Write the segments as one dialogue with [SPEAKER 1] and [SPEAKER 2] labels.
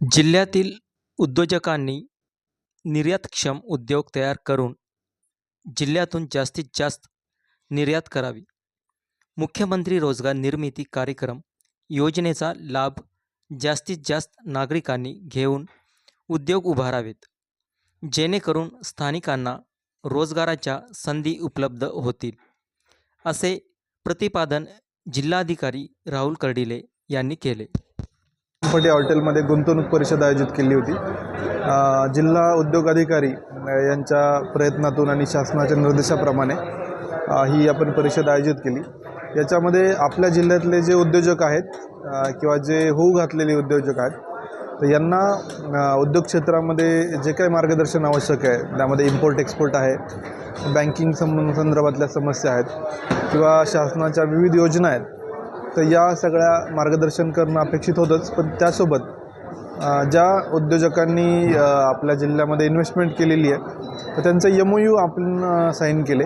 [SPEAKER 1] जिल्ह्यातील उद्योजकांनी निर्यातक्षम उद्योग तयार करून जिल्ह्यातून जास्तीत जास्त निर्यात करावी. मुख्यमंत्री रोजगार निर्मिती कार्यक्रम योजनेचा लाभ जास्तीत जास्त नागरिकांनी घेऊन उद्योग उभारावेत जेणेकरून स्थानिकांना रोजगाराच्या संधी उपलब्ध होतील असे प्रतिपादन जिल्हाधिकारी राहुल कर्डिले यांनी केले.
[SPEAKER 2] पटे हॉटेलमध्ये गुंतवणूक परिषद आयोजित केली होती. जिल्हा उद्योग अधिकारी यांच्या प्रयत्नातून आणि शासनाच्या निर्देशाप्रमाणे ही आपण परिषद आयोजित केली. याच्यामध्ये आपल्या जिल्ह्यातले जे उद्योजक आहेत किंवा जे होऊ घातलेले उद्योजक आहेत तर यांना उद्योग क्षेत्रामध्ये जे काही मार्गदर्शन आवश्यक आहे त्यामध्ये इम्पोर्ट एक्सपोर्ट आहे बँकिंग संबंध संदर्भातल्या समस्या आहेत किंवा शासनाच्या विविध योजना आहेत तर या सगळ्या मार्गदर्शन करणं अपेक्षित होतंच. पण त्यासोबत ज्या उद्योजकांनी आपल्या जिल्ह्यामध्ये इन्व्हेस्टमेंट केलेली आहे तर त्यांचं यम यू आपण साईन केले.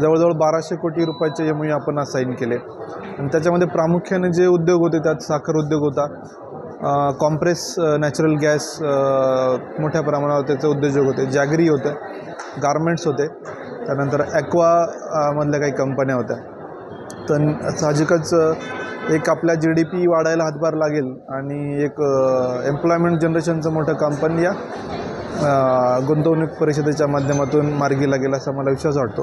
[SPEAKER 2] जवळजवळ बाराशे कोटी रुपयाचे यम यू आपण आज साईन केले. आणि त्याच्यामध्ये प्रामुख्याने जे उद्योग होते त्यात साखर उद्योग होता कॉम्प्रेस नॅचरल गॅस मोठ्या प्रमाणावर त्याचे उद्योजक होते. जॅगरी होते गारमेंट्स होते. त्यानंतर ॲक्वा मधल्या काही कंपन्या होत्या. तर साहजिकच एक आपल्या जी डी पी वाढायला हातभार लागेल आणि एक एम्प्लॉयमेंट जनरेशनचं मोठं काम पण या गुंतवणूक परिषदेच्या माध्यमातून मार्गी लागेल असा मला विश्वास वाटतो.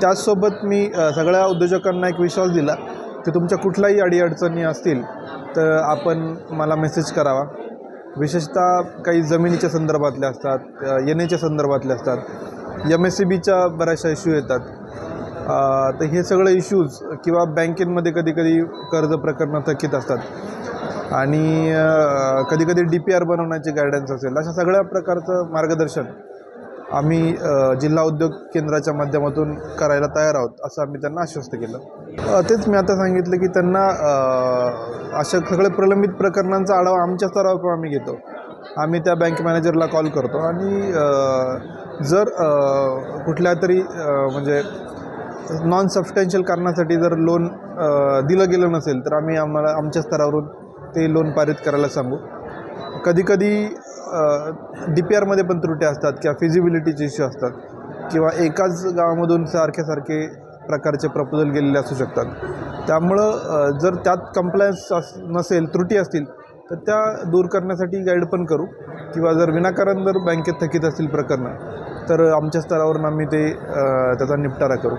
[SPEAKER 2] त्याचसोबत मी सगळ्या उद्योजकांना एक विश्वास दिला की तुमच्या कुठल्याही अडीअडचणी असतील तर आपण मला मेसेज करावा. विशेषतः काही जमिनीच्या संदर्भातल्या असतात येण्याच्या संदर्भातल्या असतात. एम एस सी बीच्या बऱ्याचशा इश्यू येतात. तर हे सगळे इश्यूज किंवा बँकेमध्ये कधी कधी कर्ज प्रकरणं थकीत असतात. आणि कधी कधी डी पी आर बनवण्याची गायडन्स असेल अशा सगळ्या प्रकारचं मार्गदर्शन आम्ही जिल्हा उद्योग केंद्राच्या माध्यमातून करायला तयार आहोत असं आम्ही त्यांना आश्वस्त केलं. तेच मी आता सांगितलं की त्यांना अशा सगळे प्रलंबित प्रकरणांचा आढावा आमच्या स्तरावर आम्ही घेतो. आम्ही त्या बँक मॅनेजरला कॉल करतो आणि जर कुठल्या तरी म्हणजे नॉन सबस्टॅन्शियल कारणासाठी जर लोन दिलं गेलं नसेल तर आम्ही आम्हाला आमच्या स्तरावरून ते लोन पारित करायला सांगू. कधीकधी डी पी आरमध्ये पण त्रुट्या असतात किंवा फिजिबिलिटीचे इश्यू असतात किंवा एकाच गावामधून सारखे सारखे प्रकारचे प्रपोजल गेलेले असू शकतात. त्यामुळं जर त्यात कम्प्लायन्स अस नसेल त्रुटी असतील तर त्या दूर करण्यासाठी गाईड पण करू. किंवा जर विनाकारण जर बँकेत थकीत असतील प्रकरणं तर आमच्या स्तरावरून आम्ही ते त्याचा निपटारा करू.